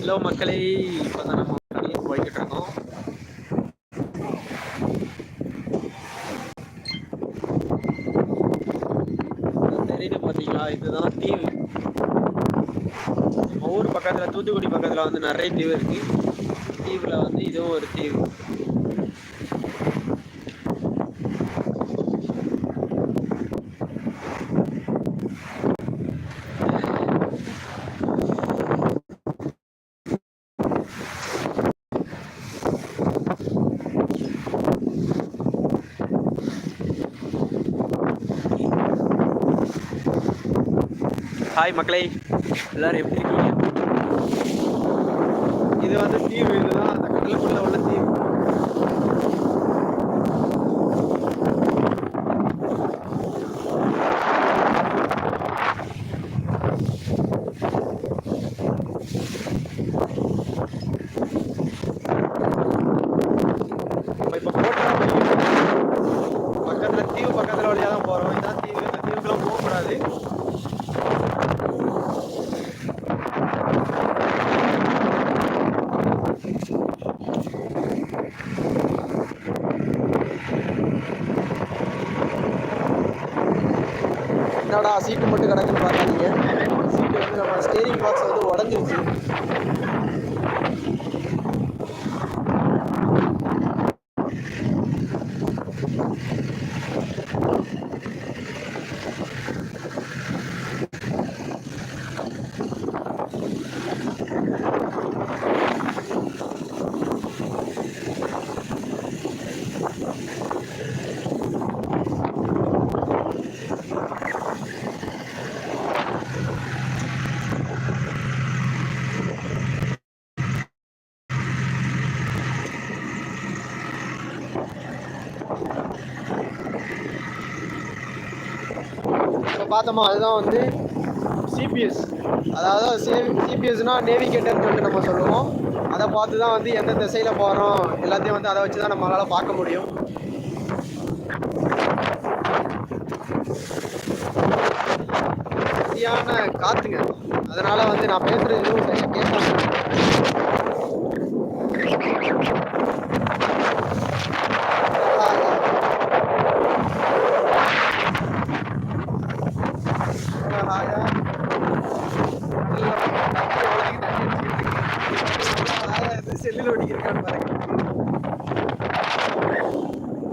Hello மக்களே. இப்போ தான் நம்ம கடலுக்கு போய்கிட்டு இருக்கோம். தெரியுது பார்த்தீங்களா இதுதான் தீவு. நம்ம ஊர் பக்கத்தில் தூத்துக்குடி பக்கத்தில் வந்து நிறைய தீவு இருக்கு. தீவில் வந்து இதுவும் ஒரு தீவு. ஹாய் மக்களே எல்லாரும் எப்படி இருக்கீங்க? இது வந்து தீவு இதுதான் அந்த கடலுக்குள்ள உள்ள தீவு. இப்போ போட்டோ பக்கத்தில் தீவு பக்கத்தில் வழியாக தான் போகிறோம் இதான் தீவு இந்த தீவுக்குலாம் போகக்கூடாது என்னடா சீட்டு மட்டும் கிடக்குன்னு பார்க்காதீங்க சீட்டு வந்து நம்ம ஸ்டேரிங் பாக்ஸ் வந்து உடஞ்சிருச்சு இப்போ பார்த்தோமோ அதுதான் வந்து சிபிஎஸ் அதாவது சிபிஎஸ்னா நேவிகேட்டர்னு சொல்லிட்டு நம்ம சொல்லுவோம். அதை பார்த்து தான் வந்து எந்த திசையில் போகிறோம் எல்லாத்தையும் வந்து அதை வச்சு தான் நம்மளால் பார்க்க முடியும். சரியான காற்றுங்க அதனால் வந்து நான் பேசுறது எதுவும் கேட்க செல்லில் ஓடிக்கிறான்னு பாருங்க.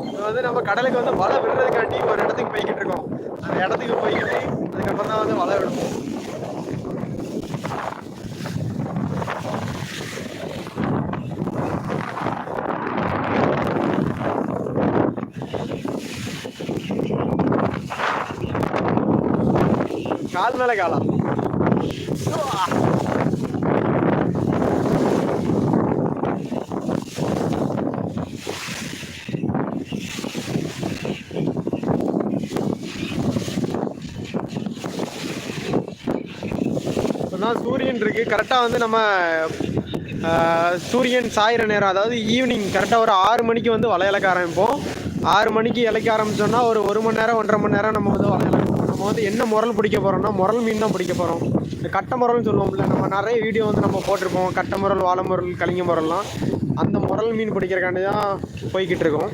இப்போ வந்து நம்ம கடலுக்கு வந்து வலை விடுறதுக்காண்டி ஒரு இடத்துக்கு போய்கிட்டு இருக்கோம். அந்த இடத்துக்கு போய்கிட்டு அதுக்கப்புறம் தான் வந்து வலை விடுவோம். கால் மேல காலா? தான் சூரியன் இருக்கு. கரெக்டாக வந்து நம்ம சூரியன் சாயிற நேரம் அதாவது ஈவினிங் கரெக்டாக ஒரு ஆறு மணிக்கு வந்து வலை இழக்க ஆரம்பிப்போம். ஆறு மணிக்கு இலைக்க ஆரம்பிச்சோம்னா ஒரு ஒரு மணி நேரம் ஒன்றரை மணி நேரம் நம்ம வந்து வலை நம்ம வந்து என்ன முரல் பிடிக்க போகிறோம்னா முரல் மீன் தான் பிடிக்க போகிறோம் இந்த கட்டை முரல்னு சொல்லுவோம்ல நம்ம நிறைய வீடியோ வந்து நம்ம போட்டிருப்போம். கட்டை முரல் வாழை முரல் கலிங்க முரல்லாம். அந்த முரல் மீன் பிடிக்கிறக்காண்டி தான் போய்கிட்டு இருக்கோம்.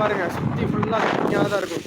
பாருங்க சுற்றி ஃபுல்லாக சுற்றியாக தான் இருக்கும்.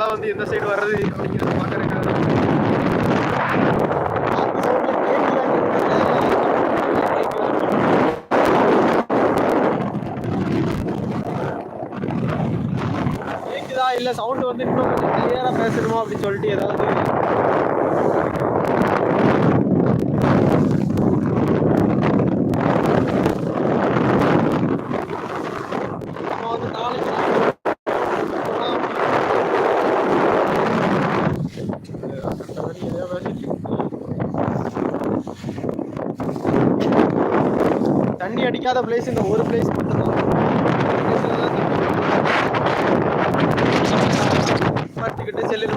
மழை வந்து எந்த சைடு வர்றது? அப்படிங்கிறத பார்க்குறேன் இல்லை சவுண்டு வந்து இன்னும் கொஞ்சம் கிளியராக பேசணுமா அப்படின்னு சொல்லிட்டு ஏதாவது அடிக்காத பிளேஸ் இந்த ஒரு பிளேஸ் மட்டும்தான். மாட்டிக்கிட்டு செல்லில்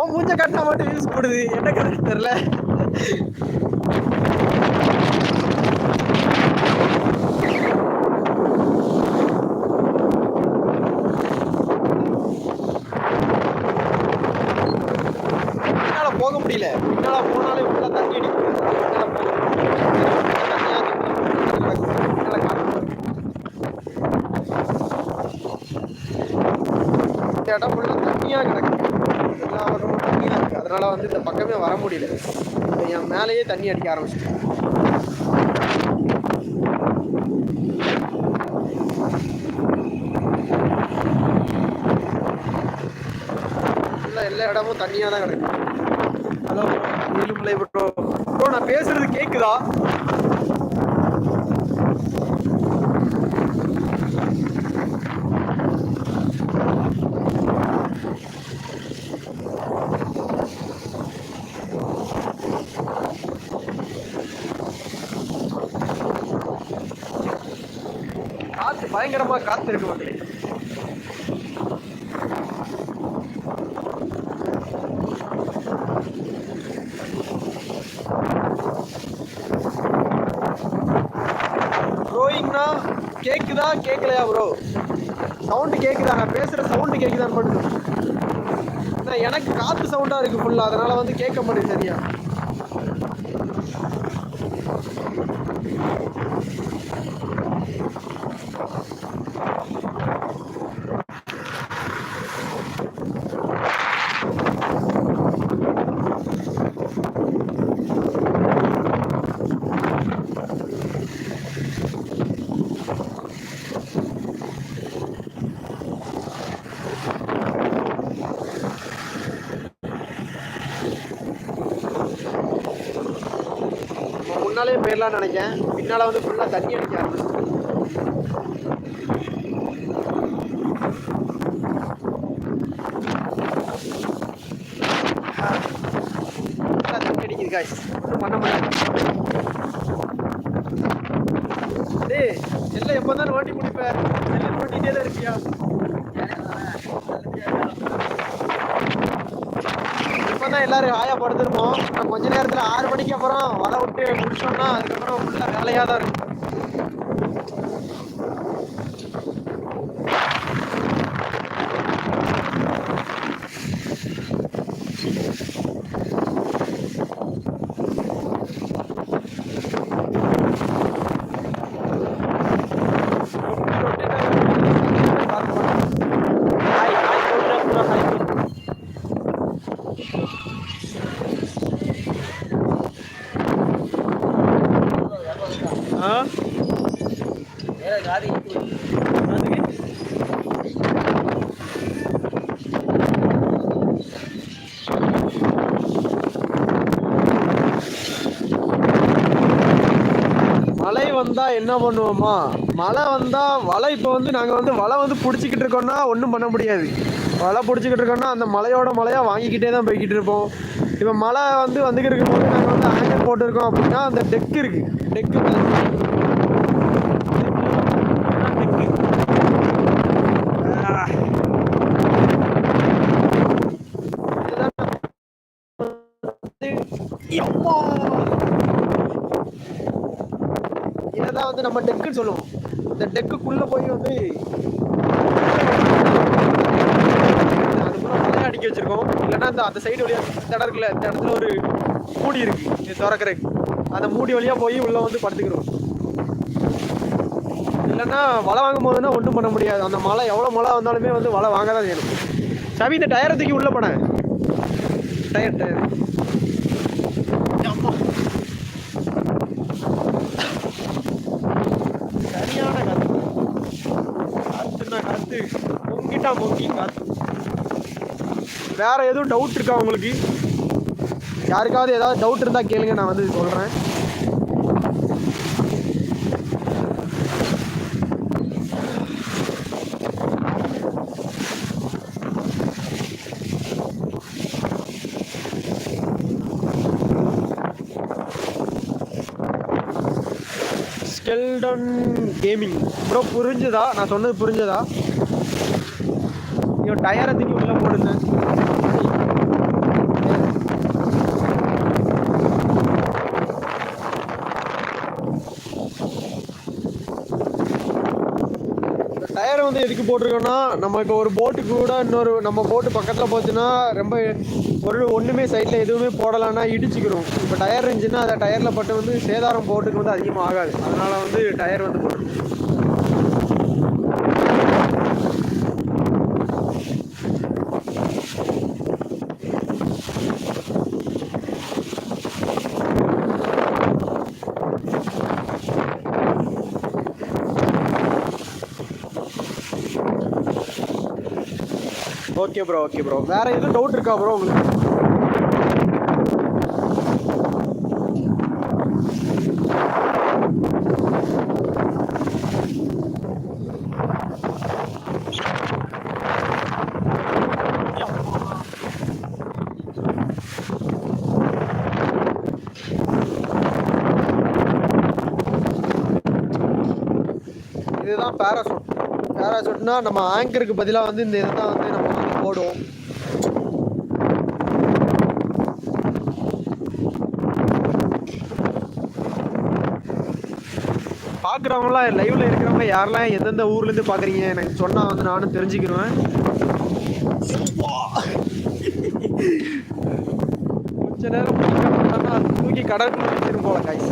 உன் மூஞ்ச கட்டினா மட்டும் யூஸ் போடுது. என்ன கணக்கு தெரியல பின்னால போக முடியல பின்னால போனாலே உள்ள தண்ணி அடிக்குது பின்னால போக முடியல. தண்ணியா கிடக்கு. பின்னால காத்து வருது. இந்த இடம் ஃபுல்லா கிடக்கு. எல்லா பக்கமும் தண்ணியா இருக்கு. அதனால வந்து இந்த பக்கமே வர முடியல. என் மேலேயே தண்ணி அடிக்க ஆரம்பிச்சிட்டு ஃபுல்லா எல்லா இடமும் தண்ணியா தான் கிடக்கு. ஹலோ நீலுமலை ப்ரோ ப்ரோ நான் பேசுறது கேக்குதா காத்து பயங்கரமா காத்து மக்களே ப்ரோயிங்னா கேக்குதா? கேட்கலையா ப்ரோ சவுண்டு கேக்குதா? நான் பேசுற சவுண்டு கேக்குதான்னு மட்டும் எனக்கு காத்து சவுண்டா இருக்கு ஃபுல்லா அதனால வந்து கேட்க மாட்டேங்குது சரியா. நம்ம போயிடலாம்னு நினைக்கேன் பின்னால் வந்து ஃபுல்லாக தண்ணி அடிக்க ஆரம்பிச்சு தண்ணி அடிக்குது காய்ஸ் ஒன்றும் பண்ண முடியாது. டேய் எல்லாம் எப்போ தான் ஓட்டி முடிப்பேன் எல்லாம் ஓட்டிகிட்டே தான் இருக்கியா இப்போதான் எல்லோரும் ஆயா படுத்துருப்போம் நேரத்தில் ஆறு மணிக்கு அப்புறம் வலை விட்டு முடிச்சோம்னா அதுக்கப்புறம் ஃபுல்லாக வேலையாக தான் இருக்கும் ஹாய் ஹாய் சொல்றேன் ப்ரோ ஹாய் சொல்றேன் ஆ மழை வந்தா என்ன பண்ணுவோமா? மழை வந்தா வலை இப்போ வந்து நாங்கள் வந்து வலை வந்து பிடிச்சிக்கிட்டு இருக்கோம்னா ஒன்றும் பண்ண முடியாது. வலை பிடிச்சிக்கிட்டு இருக்கோம்னா அந்த மலையோட மலையாக வாங்கிக்கிட்டே தான் போய்கிட்டு இருப்போம். இப்போ மழை வந்து வந்துக்கிட்டு இருக்கும்போது நாங்கள் வந்து ஆங்கர் போட்டிருக்கோம் அப்படின்னா அந்த டெக் இருக்குது டெக்கு இதான் வந்து நம்ம டெக்குன்னு சொல்லுவோம். இந்த டெக்குக்குள்ள போய் வந்து அதுக்குள்ள அடிக்க வச்சிருக்கோம். இல்லைன்னா அந்த அந்த சைடு வழியாக இந்த இடம் இருக்குல்ல இந்த இடத்துல ஒரு கூடி இருக்கு. இது திறக்கிறதுக்கு. அந்த மூடி வழியாக போய் உள்ளே வந்து படுத்துக்கிறோம் இல்லைன்னா வலை வாங்கும் போதுன்னா ஒன்றும் பண்ண முடியாது. அந்த மழை எவ்வளோ மழை வந்தாலுமே வந்து வலை வாங்க தான் செய்யணும். சவி இந்த டயரை தூக்கி உள்ளே போனேன். Tyre tyre. சரியான காத்து காத்துனா காத்து. பொங்கிட்டா பொங்கி காத்து. வேற எதுவும் டவுட் இருக்கா உங்களுக்கு? யாருக்காவது ஏதாவது டவுட் இருந்தால் கேளுங்க நான் வந்து சொல்கிறேன் ஸ்கெல்டன் கேமிங் ப்ரோ புரிஞ்சுதா? நான் சொன்னது புரிஞ்சுதா? ஐயோ டயரை தூக்கி உள்ளே போடுங்க இந்த டயரை வந்து எதுக்கு போட்டிருக்கோன்னா நமக்கு ஒரு போட்டு கூட இன்னொரு நம்ம போட்டு பக்கத்தில் போச்சுன்னா ரொம்ப ஒரு ஒன்றுமே சைடில் எதுவுமே போடலைன்னா இடிச்சுக்கிறோம் இப்போ டயர் இருந்துச்சுன்னா அதை டயரில் பட்டு வந்து சேதாரம் போட்டுக்கு வந்து அதிகமாக ஆகாது. அதனால் வந்து டயர் வந்து போட்டுருக்கோம் ஓகே ப்ரோ ஓகே ப்ரோ வேற எதுவும் டவுட் இருக்கா ப்ரோ உங்களுக்கு? இதுதான் பேராசூட் பேராசூட்னா நம்ம ஆங்கருக்கு பதிலாக வந்து இந்த இதை ஓடும் பார்க்குறவங்களாம் லைவ்ல இருக்கிறவங்க யாரெல்லாம் எந்தெந்த ஊர்லேருந்து பார்க்குறீங்க எனக்கு சொன்னால் வந்து நானும் தெரிஞ்சுக்கிடுவேன் கொஞ்ச நேரம் அது தூக்கி கடற்கரை போல காய்ச்சி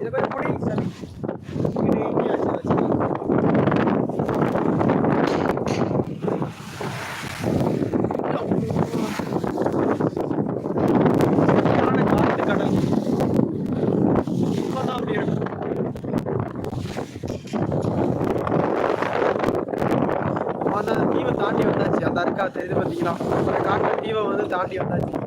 இதை கொஞ்சம் பிடி சரி இது இங்கே வச்சு வச்சுக்கலாம். சரியான காத்து கடல். இப்பதான் அப்படி இருக்கு. நம்ம வந்து அந்த தீவை தாண்டி வந்தாச்சு அந்த அருக்கா தெரியுது அந்த காட்டு தீவை வந்து தாண்டி வந்தாச்சு.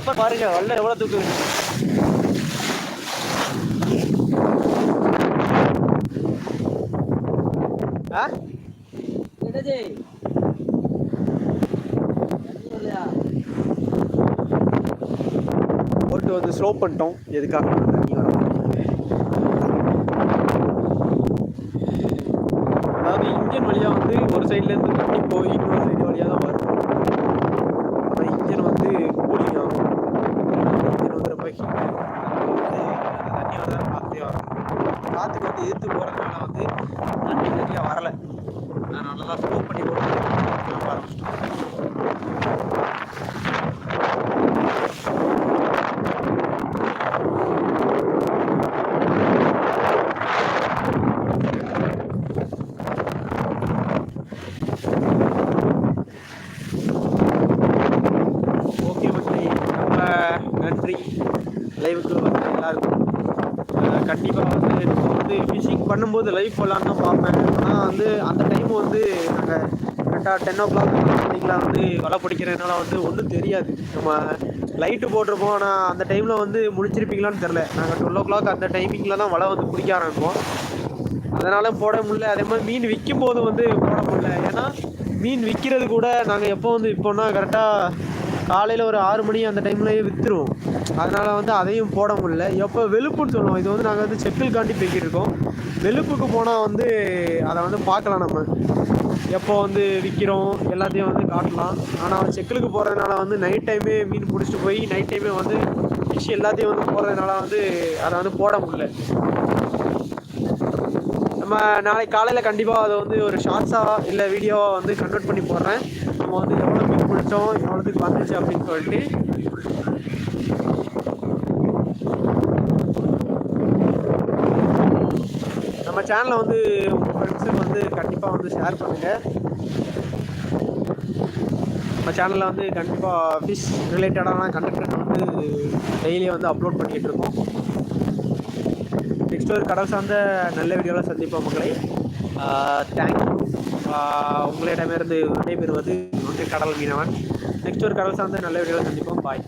இந்த அலைக்கு அப்ப பாருங்க வல்ல எவ்வளவு தூக்கு. ஆ? வரலையா? போட்டு வந்து ஸ்லோ பண்ணிட்டோம். எதுக்காக தண்ணி வர அதாவது இன்ஜின் வழியாக வந்து ஒரு சைட்லேருந்து தண்ணி போய் இன்னொரு சைடு வழியாக தான் வரும் ஆனால் இன்ஜின் வந்து கூலிங் ஆகும் இன்ஜின் வந்து ரொம்ப ஹீட் தண்ணி வந்து பார்த்தே வரும் காற்றுக்கு வந்து எதிர்த்து போகிறதுனால வந்து தண்ணி சரியாக வரலை. அதனால தான் ஸ்லோ பண்ணி போட்டு ஆரம்பிச்சிட்டோம் ஓகே மக்களே ரொம்ப நன்றி லைவுக்கு வந்து எல்லாருக்கும் கண்டிப்பாக வந்து நம்ம வந்து ஃபிஷிங் பண்ணும்போது லைவ் போடலான்னு தான் பார்ப்பேன். ஆனால் வந்து அந்த டைம் வந்து நாங்கள் கரெக்டாக டென் ஓ கிளாக் மணிக்கெலாம் வந்து வலை பிடிக்கிறதுனால வந்து ஒன்றும் தெரியாது. நம்ம லைட்டு போட்டிருப்போம். ஆனால் அந்த டைமில் வந்து முடிச்சிருப்பீங்களான்னு தெரில நாங்கள் டுவெல் ஓ கிளாக் அந்த டைமிங்கில் தான் வலை வந்து பிடிக்க ஆரம்பிப்போம். அதனால் போட முடியல. அதே மாதிரி மீன் விற்கும் போது வந்து போட முடியல. ஏன்னா மீன் விற்கிறது கூட நாங்கள் எப்போ வந்து இப்போன்னா கரெக்டாக காலையில் ஒரு ஆறு மணி அந்த டைம்லேயே விற்றுருவோம் அதனால் வந்து அதையும் போட முடியல. எப்போ வெளுப்புன்னு சொல்லுவோம். இது வந்து நாங்கள் வந்து செக்கில் போய்கிட்டு இருக்கோம் வெளுப்புக்கு போனால் வந்து அதை வந்து பார்க்கலாம் நம்ம. எப்போ வந்து விற்கிறோம் எல்லாத்தையும் வந்து காட்டலாம். ஆனால் செக்கிலுக்கு போகிறதுனால வந்து நைட் டைமே மீன் பிடிச்சிட்டு போய் நைட் டைமே வந்து ஃபிஷ் எல்லாத்தையும் வந்து போடுறதுனால வந்து அதை வந்து போட முடியல. நம்ம நாளைக்கு காலையில் கண்டிப்பாக அதை வந்து ஒரு ஷார்ட்ஸாக இல்லை வீடியோவாக வந்து கன்வெர்ட் பண்ணி போடுறேன். நம்ம வந்து எவ்வளோ மீன் பிடிச்சோம் எவ்வளோத்துக்கு வந்துச்சு அப்படின்னு சொல்லிட்டு நம்ம சேனலை வந்து உங்கள் ஃப்ரெண்ட்ஸுக்கு வந்து கண்டிப்பாக வந்து ஷேர் பண்ணுங்கள் நம்ம சேனலில் வந்து கண்டிப்பாக ஃபிஷ் ரிலேட்டடான கண்டென்ட் வந்து டெய்லியும் வந்து அப்லோட் பண்ணிகிட்டு இருக்கோம். நெக்ஸ்ட் ஒரு கடல் சார்ந்த நல்ல வீடியோவில் சந்திப்போம் மக்களை தேங்க்யூ உங்களிடமிருந்து விடைபெறுவது ஒன்று கடல் மீனவன். நெக்ஸ்ட் ஒரு கடல் சார்ந்த நல்ல வீடியோவில் சந்திப்போம். பாய்